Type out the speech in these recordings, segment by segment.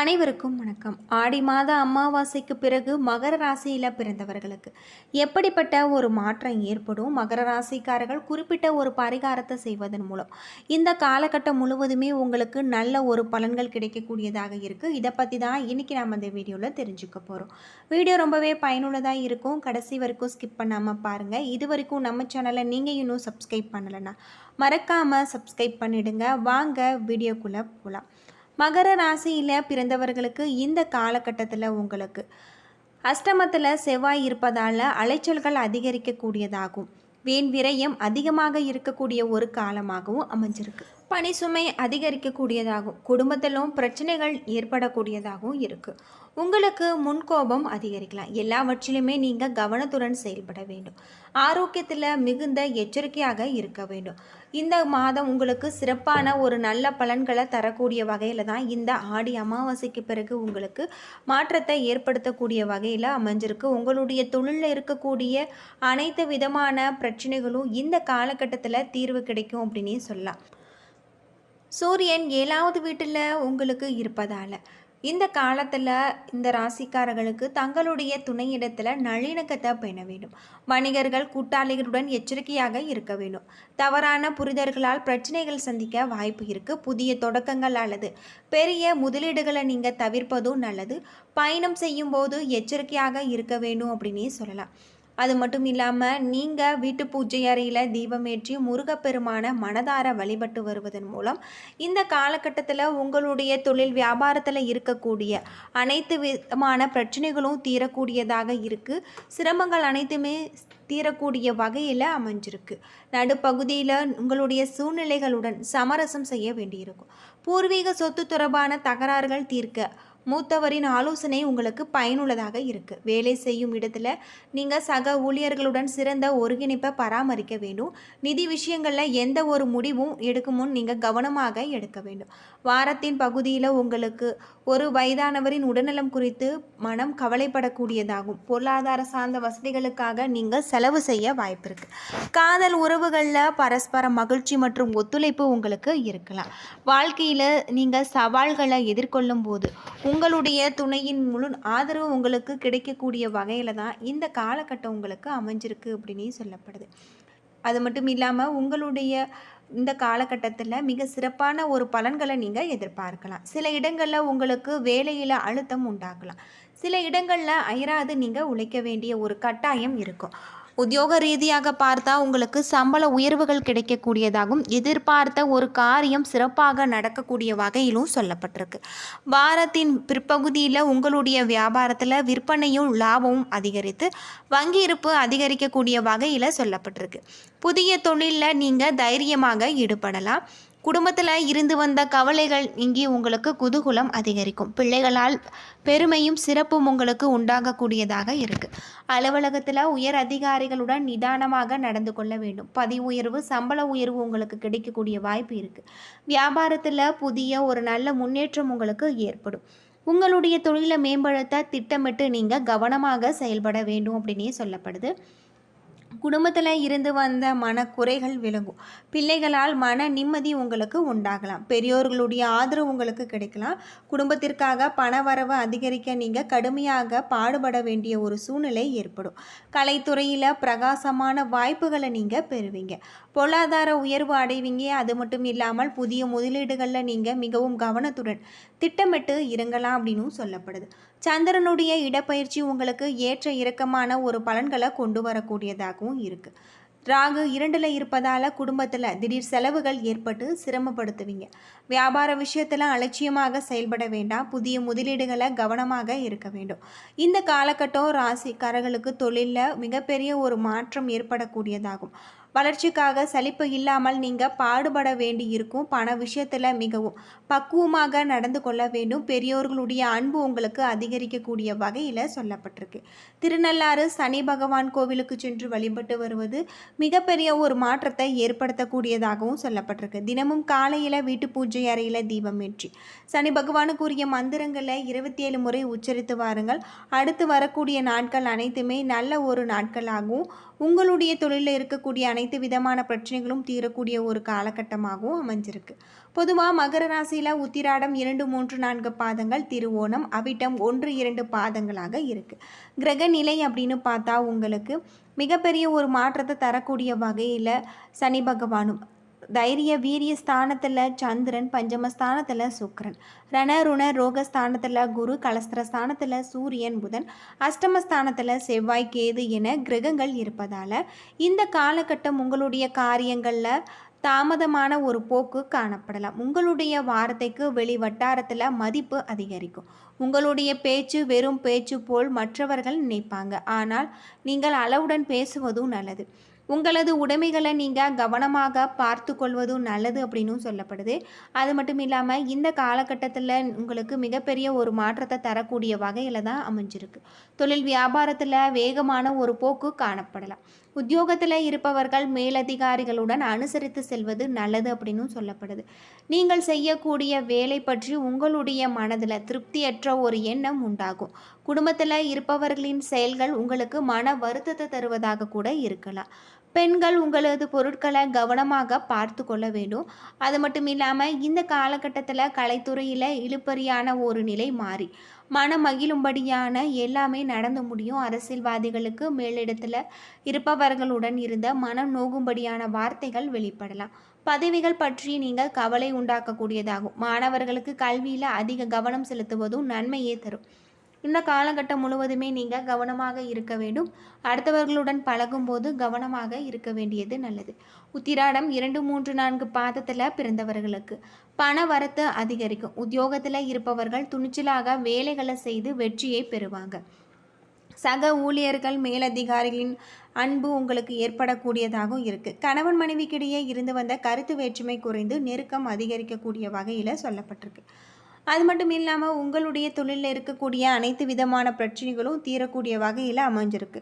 அனைவருக்கும் வணக்கம். ஆடி மாத அமாவாசைக்கு பிறகு மகர ராசியில் பிறந்தவர்களுக்கு எப்படிப்பட்ட ஒரு மாற்றம் ஏற்படும்? மகர ராசிக்காரர்கள் குறிப்பிட்ட ஒரு பரிகாரத்தை செய்வதன் மூலம். இந்த காலகட்டம் முழுவதுமே உங்களுக்கு நல்ல ஒரு பலன்கள் கிடைக்கக்கூடியதாக இருக்குது இதை பற்றி தான் இன்றைக்கி நம்ம இந்த வீடியோவில் தெரிஞ்சுக்க போகிறோம் வீடியோ ரொம்பவே பயனுள்ளதாக இருக்கும். கடைசி வரைக்கும் ஸ்கிப் பண்ணாமல் பாருங்கள் இது வரைக்கும் நம்ம சேனலை நீங்கள் இன்னும் சப்ஸ்கிரைப் பண்ணலைன்னா மறக்காமல் சப்ஸ்கிரைப் பண்ணிவிடுங்க வாங்க வீடியோக்குள்ளே போகலாம் மகர ராசியில் பிறந்தவர்களுக்கு இந்த காலகட்டத்தில் உங்களுக்கு அஷ்டமத்தில் செவ்வாய் இருப்பதால் அலைச்சல்கள் அதிகரிக்கக்கூடியதாகும். வீண் விரயம் அதிகமாக இருக்கக்கூடிய ஒரு காலமாகவும் அமைஞ்சிருக்கு. பணி சுமை அதிகரிக்கக்கூடியதாகும். குடும்பத்திலும் பிரச்சனைகள் ஏற்படக்கூடியதாகவும் இருக்குது உங்களுக்கு முன்கோபம் அதிகரிக்கலாம். எல்லாவற்றிலுமே நீங்கள் கவனத்துடன் செயல்பட வேண்டும். ஆரோக்கியத்தில் மிகுந்த எச்சரிக்கையாக இருக்க வேண்டும். இந்த மாதம் உங்களுக்கு சிறப்பான ஒரு நல்ல பலன்களை தரக்கூடிய வகையில் தான் இந்த ஆடி அமாவாசைக்கு பிறகு உங்களுக்கு மாற்றத்தை ஏற்படுத்தக்கூடிய வகையில் அமைஞ்சிருக்கு. உங்களுடைய தொழிலில் இருக்கக்கூடிய அனைத்து விதமான பிரச்சனைகளும் இந்த காலகட்டத்தில் தீர்வு கிடைக்கும் அப்படின்னே சொல்லலாம். சூரியன் ஏழாவது வீட்டில் உங்களுக்கு இருப்பதால் இந்த காலத்தில் இந்த ராசிக்காரர்களுக்கு தங்களுடைய துணையிடத்தில் நல்லிணக்கத்தை பெண வேண்டும். வணிகர்கள் கூட்டாளிகளுடன் எச்சரிக்கையாக இருக்க வேண்டும். தவறான புரிதல்களால் பிரச்சனைகள் சந்திக்க வாய்ப்பு இருக்குது புதிய தொடக்கங்கள் அல்லது பெரிய முதலீடுகளை நீங்கள் தவிர்ப்பதும் நல்லது. பயணம் செய்யும்போது எச்சரிக்கையாக இருக்க வேண்டும் அப்படின்னே சொல்லலாம். அது மட்டும் இல்லாமல் நீங்கள் வீட்டு பூஜை அறையில் தீபமேற்றி முருகப்பெருமான மனதார வழிபட்டு வருவதன் மூலம் இந்த காலகட்டத்தில் உங்களுடைய தொழில் வியாபாரத்தில் இருக்கக்கூடிய அனைத்து விதமான பிரச்சனைகளும் தீரக்கூடியதாக இருக்குது சிரமங்கள் அனைத்துமே தீரக்கூடிய வகையில் அமைஞ்சிருக்கு. நடுப்பகுதியில் உங்களுடைய சூழ்நிலைகளுடன் சமரசம் செய்ய வேண்டியிருக்கும். பூர்வீக சொத்து தொடர்பான தகராறுகள் தீர்க்க மூத்தவரின் ஆலோசனை உங்களுக்கு பயனுள்ளதாக இருக்குது வேலை செய்யும் இடத்துல நீங்கள் சக ஊழியர்களுடன் சிறந்த ஒருங்கிணைப்பை பராமரிக்க வேண்டும். நிதி விஷயங்களில் எந்த ஒரு முடிவும் எடுக்கும் முன் நீங்கள் கவனமாக எடுக்க வேண்டும். வாரத்தின் பகுதியில் உங்களுக்கு ஒரு வயதானவரின் உடல்நலம் குறித்து மனம் கவலைப்படக்கூடியதாகும். பொருளாதார சார்ந்த வசதிகளுக்காக நீங்கள் செலவு செய்ய வாய்ப்பு இருக்குது காதல் உறவுகளில் பரஸ்பர மகிழ்ச்சி மற்றும் ஒத்துழைப்பு உங்களுக்கு இருக்கலாம். வாழ்க்கையில் நீங்கள் சவால்களை எதிர்கொள்ளும் போது உங்களுடைய துணையின் முழு ஆதரவு உங்களுக்கு கிடைக்கக்கூடிய வகையில் தான் இந்த காலகட்டம் உங்களுக்கு அமைஞ்சிருக்கு அப்படின்னு சொல்லப்படுது. அது மட்டும் இல்லாமல் உங்களுடைய இந்த காலகட்டத்தில் மிக சிறப்பான ஒரு பலன்களை நீங்கள் எதிர்பார்க்கலாம். சில இடங்களில் உங்களுக்கு வேலையில் அழுத்தம் உண்டாக்கலாம் சில இடங்களில் அயராது நீங்கள் உழைக்க வேண்டிய ஒரு கட்டாயம் இருக்கும். உத்தியோக ரீதியாக பார்த்தா உங்களுக்கு சம்பள உயர்வுகள் கிடைக்கக்கூடியதாகவும் எதிர்பார்த்த ஒரு காரியம் சிறப்பாக நடக்கக்கூடிய வகையிலும் சொல்லப்பட்டிருக்கு. வாரத்தின் பிற்பகுதியில் உங்களுடைய வியாபாரத்தில் விற்பனையும் லாபமும் அதிகரித்து வங்கி இருப்பு அதிகரிக்கக்கூடிய வகையில் சொல்லப்பட்டிருக்கு. புதிய தொழிலில் நீங்கள் தைரியமாக ஈடுபடலாம். குடும்பத்தில் இருந்து வந்த கவலைகள் இங்கே உங்களுக்கு குதூகுலம் அதிகரிக்கும். பிள்ளைகளால் பெருமையும் சிறப்பும் உங்களுக்கு உண்டாகக்கூடியதாக இருக்குது அலுவலகத்தில் உயர் அதிகாரிகளுடன் நிதானமாக நடந்து கொள்ள வேண்டும். பதி உயர்வு சம்பள உயர்வு உங்களுக்கு கிடைக்கக்கூடிய வாய்ப்பு இருக்குது வியாபாரத்தில் புதிய ஒரு நல்ல முன்னேற்றம் உங்களுக்கு ஏற்படும். உங்களுடைய தொழிலை மேம்படுத்த திட்டமிட்டு நீங்கள் கவனமாக செயல்பட வேண்டும் அப்படின்னே சொல்லப்படுது. குடும்பத்தில் இருந்து வந்த மனக்குறைகள் விளங்கும் பிள்ளைகளால் மன நிம்மதி உங்களுக்கு உண்டாகலாம். பெரியோர்களுடைய ஆதரவு உங்களுக்கு கிடைக்கலாம். குடும்பத்திற்காக பண வரவு அதிகரிக்க நீங்கள் கடுமையாக பாடுபட வேண்டிய ஒரு சூழ்நிலை ஏற்படும். கலைத்துறையில் பிரகாசமான வாய்ப்புகளை நீங்கள் பெறுவீங்க. பொருளாதார உயர்வு அடைவீங்க. அது மட்டும் இல்லாமல் புதிய முதலீடுகளில் நீங்கள் மிகவும் கவனத்துடன் திட்டமிட்டு இறங்கலாம் அப்படின்னும் சொல்லப்படுது. சந்திரனுடைய இடப்பயிற்சி உங்களுக்கு ஏற்ற இறக்கமான ஒரு பலன்களை கொண்டு வரக்கூடியதாகவும் இருக்குது ராகு இரண்டில் இருப்பதால் குடும்பத்தில் திடீர் செலவுகள் ஏற்பட்டு சிரமப்படுத்துவீங்க. வியாபார விஷயத்தில் அலட்சியமாக செயல்பட வேண்டாம். புதிய முதலீடுகளை கவனமாக இருக்க வேண்டும். இந்த காலகட்டம் ராசிக்காரர்களுக்கு தொழிலில் மிகப்பெரிய ஒரு மாற்றம் ஏற்படக்கூடியதாகும். வளர்ச்சிக்காக சலிப்பு இல்லாமல் நீங்கள் பாடுபட வேண்டி இருக்கும் பண விஷயத்தில் மிகவும் பக்குவமாக நடந்து கொள்ள வேண்டும். பெரியோர்களுடைய அன்பு உங்களுக்கு அதிகரிக்கக்கூடிய வகையில் சொல்லப்பட்டிருக்கு. திருநள்ளாறு சனி பகவான் கோவிலுக்கு சென்று வழிபட்டு வருவது மிகப்பெரிய ஒரு மாற்றத்தை ஏற்படுத்தக்கூடியதாகவும் சொல்லப்பட்டிருக்கு. தினமும் காலையில் வீட்டு பூஜை அறையில் தீபம் ஏற்றி சனி பகவானுக்குரிய மந்திரங்களை இருபத்தி ஏழு முறை உச்சரித்து வாருங்கள். அடுத்து வரக்கூடிய நாட்கள் அனைத்துமே நல்ல ஒரு நாட்களாகவும் உங்களுடைய தொழிலில் இருக்கக்கூடிய அனைத்து விதமான பிரச்சனைகளும் தீரக்கூடிய ஒரு காலகட்டமாகவும் அமைஞ்சிருக்கு. பொதுவாக மகர ராசியில் உத்திராடம் இரண்டு மூன்று நான்கு பாதங்கள் திருவோணம் அவிட்டம் ஒன்று இரண்டு பாதங்களாக இருக்குது கிரக நிலை அப்படின்னு பார்த்தா உங்களுக்கு மிகப்பெரிய ஒரு மாற்றத்தை தரக்கூடிய வகையில் சனி பகவானும் தைரிய வீரிய ஸ்தானத்தில் சந்திரன் பஞ்சமஸ்தானத்தில் சுக்கரன். ரண ருண ரோகஸ்தானத்தில் குரு கலஸ்திர ஸ்தானத்தில் சூரியன் புதன் அஷ்டமஸ்தானத்தில் செவ்வாய் கேது என கிரகங்கள் இருப்பதால் இந்த காலகட்டம் உங்களுடைய காரியங்களில் தாமதமான ஒரு போக்கு காணப்படலாம். உங்களுடைய வார்த்தைக்கு வெளி வட்டாரத்தில் மதிப்பு அதிகரிக்கும். உங்களுடைய பேச்சு வெறும் பேச்சு போல் மற்றவர்கள் நினைப்பாங்க. ஆனால் நீங்கள் அளவுடன் பேசுவதும் நல்லது. உங்களது உடைமைகளை நீங்கள் கவனமாக பார்த்து கொள்வதும் நல்லது அப்படின்னும் சொல்லப்படுது. அது மட்டும் இல்லாமல் இந்த காலகட்டத்தில் உங்களுக்கு மிகப்பெரிய ஒரு மாற்றத்தை தரக்கூடிய வகையில் தான் அமைஞ்சிருக்கு. தொழில் வியாபாரத்தில் வேகமான ஒரு போக்கு காணப்படலாம். உத்தியோகத்தில் இருப்பவர்கள் மேலதிகாரிகளுடன் அனுசரித்து செல்வது நல்லது அப்படின்னு சொல்லப்படுது. நீங்கள் செய்யக்கூடிய வேலை பற்றி உங்களுடைய மனதில் திருப்தியற்ற ஒரு எண்ணம் உண்டாகும். குடும்பத்தில் இருப்பவர்களின் செயல்கள் உங்களுக்கு மன வருத்தத்தை தருவதாக கூட இருக்கலாம். பெண்கள் உங்களது பொருட்களை கவனமாக பார்த்து கொள்ள வேண்டும். அது மட்டும் இல்லாமல் இந்த காலகட்டத்தில் கலைத்துறையில் இழுப்பறியான ஒரு நிலை மாறி. மன மகிழும்படியான எல்லாமே நடந்து முடியும். அரசியல்வாதிகளுக்கு மேலிடத்தில் இருப்பவர்களுடன் இருந்த மனம் நோகும்படியான வார்த்தைகள் வெளிப்படலாம். பதவிகள் பற்றி நீங்கள் கவலை உண்டாக்கக்கூடியதாகும். மாணவர்களுக்கு கல்வியில் அதிக கவனம் செலுத்துவதும் நன்மையே தரும். இந்த காலகட்டம் முழுவதுமே நீங்கள் கவனமாக இருக்க வேண்டும். அடுத்தவர்களுடன் பழகும்போது கவனமாக இருக்க வேண்டியது நல்லது. உத்திராடம் இரண்டு மூன்று நான்கு பாதத்தில் பிறந்தவர்களுக்கு பண வரத்து அதிகரிக்கும். உத்தியோகத்தில் இருப்பவர்கள் துணிச்சலாக வேலைகளை செய்து வெற்றியை பெறுவாங்க. சக ஊழியர்கள் மேலதிகாரிகளின் அன்பு உங்களுக்கு ஏற்படக்கூடியதாகவும் இருக்குது கணவன் மனைவிக்கிடையே இருந்து வந்த கருத்து வேற்றுமை குறைந்து நெருக்கம் அதிகரிக்கக்கூடிய வகையில் சொல்லப்பட்டிருக்கு. அது மட்டும் இல்லாமல் உங்களுடைய தொழிலில் இருக்கக்கூடிய அனைத்து விதமான பிரச்சனைகளும் தீரக்கூடிய வகையில் அமைஞ்சிருக்கு.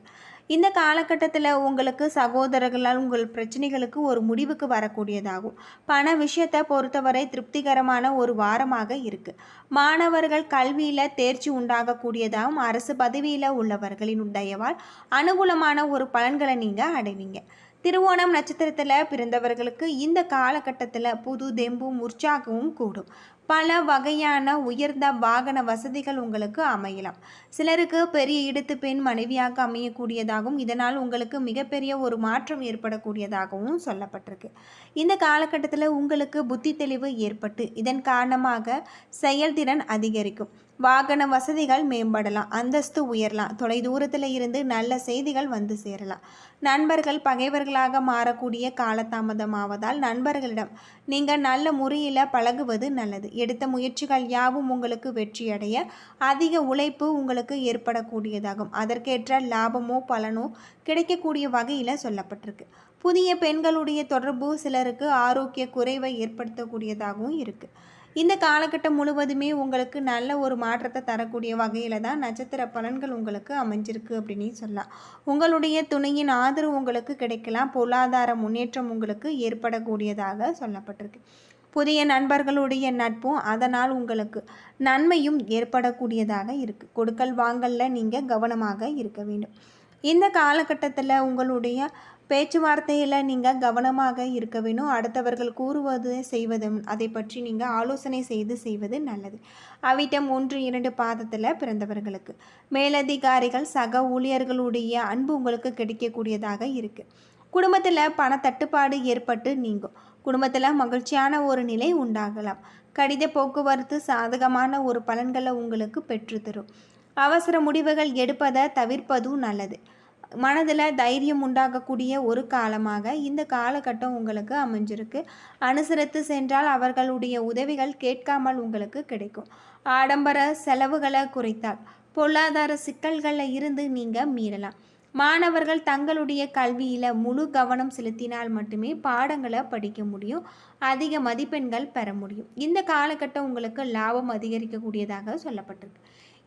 இந்த காலகட்டத்தில் உங்களுக்கு சகோதரர்களால் உங்கள் பிரச்சனைகளுக்கு ஒரு முடிவுக்கு வரக்கூடியதாகும். பண விஷயத்தை பொறுத்தவரை திருப்திகரமான ஒரு வாரமாக இருக்குது மாணவர்கள் கல்வியில் தேர்ச்சி உண்டாகக்கூடியதாகவும் அரசு பதவியில் உள்ளவர்களின் தயவால் அனுகூலமான ஒரு பலன்களை நீங்கள் அடைவீங்க. திருவோணம் நட்சத்திரத்தில் பிறந்தவர்களுக்கு இந்த காலகட்டத்தில் புது தெம்பும் உற்சாகமும் கூடும். பல வகையான உயர்ந்த வாகன வசதிகள் உங்களுக்கு அமையலாம். சிலருக்கு பெரிய இடத்து பெண் மனைவியாக அமையக்கூடியதாகவும் இதனால் உங்களுக்கு மிகப்பெரிய ஒரு மாற்றம் ஏற்படக்கூடியதாகவும் சொல்லப்பட்டிருக்கு. இந்த காலகட்டத்தில் உங்களுக்கு புத்தி தெளிவு ஏற்பட்டு இதன் காரணமாக செயல்திறன் அதிகரிக்கும். வாகன வசதிகள் மேம்படலாம் அந்தஸ்து உயரலாம் தொலைதூரத்தில் இருந்து நல்ல செய்திகள் வந்து சேரலாம். நண்பர்கள் பகைவர்களாக மாறக்கூடிய காலதாமதமாவதால் நண்பர்களிடம் நீங்கள் நல்ல முறையில் பழகுவது நல்லது. எடுத்த முயற்சிகள் யாவும் உங்களுக்கு வெற்றியடைய அதிக உழைப்பு உங்களுக்கு ஏற்படக்கூடியதாகும். அதற்கேற்ற லாபமோ பலனோ கிடைக்கக்கூடிய வகையில் சொல்லப்பட்டிருக்கு. புதிய பெண்களுடைய தொடர்பு சிலருக்கு ஆரோக்கிய குறைவை ஏற்படுத்தக்கூடியதாகவும் இருக்குது இந்த காலகட்டம் முழுவதுமே உங்களுக்கு நல்ல ஒரு மாற்றத்தை தரக்கூடிய வகையில் தான் நட்சத்திர பலன்கள் உங்களுக்கு அமைஞ்சிருக்கு அப்படின்னு சொல்லலாம். உங்களுடைய துணையின் ஆதரவு உங்களுக்கு கிடைக்கலாம். பொருளாதார முன்னேற்றம் உங்களுக்கு ஏற்படக்கூடியதாக சொல்லப்பட்டிருக்கு. புதிய நண்பர்களுடைய நட்பும் அதனால் உங்களுக்கு நன்மையும் ஏற்படக்கூடியதாக இருக்குது கொடுக்கல் வாங்கலில் நீங்கள் கவனமாக இருக்க வேண்டும். இந்த காலகட்டத்தில் உங்களுடைய பேச்சுவார்த்தையில் நீங்கள் கவனமாக இருக்க வேணும். அடுத்தவர்கள் கூறுவது செய்வதும் அதை பற்றி நீங்கள் ஆலோசனை செய்து செய்வது நல்லது. அவிட்டம் ஒன்று இரண்டு பாதத்தில் பிறந்தவர்களுக்கு. மேலதிகாரிகள் சக ஊழியர்களுடைய அன்பு உங்களுக்கு கிடைக்கக்கூடியதாக இருக்குது குடும்பத்தில் பண தட்டுப்பாடு ஏற்பட்டு நீங்கும். குடும்பத்தில் மகிழ்ச்சியான ஒரு நிலை உண்டாகலாம். கடித போக்குவரத்து சாதகமான ஒரு பலன்களை உங்களுக்கு பெற்றுத்தரும். அவசர முடிவுகள் எடுப்பதை தவிர்ப்பதும் நல்லது. மனதில் தைரியம் உண்டாகக்கூடிய ஒரு காலமாக இந்த காலகட்டம் உங்களுக்கு அமைஞ்சிருக்கு. அனுசரித்து சென்றால் அவர்களுடைய உதவிகள் கேட்காமல் உங்களுக்கு கிடைக்கும். ஆடம்பர செலவுகளை குறைத்தால் பொருளாதார சிக்கல்களில் இருந்து நீங்கள் மீறலாம். மாணவர்கள் தங்களுடைய கல்வியில் முழு கவனம் செலுத்தினால் மட்டுமே பாடங்களை படிக்க முடியும். அதிக மதிப்பெண்கள் பெற முடியும். இந்த காலகட்டம் உங்களுக்கு லாபம் அதிகரிக்கக்கூடியதாக சொல்லப்பட்டிருக்கு.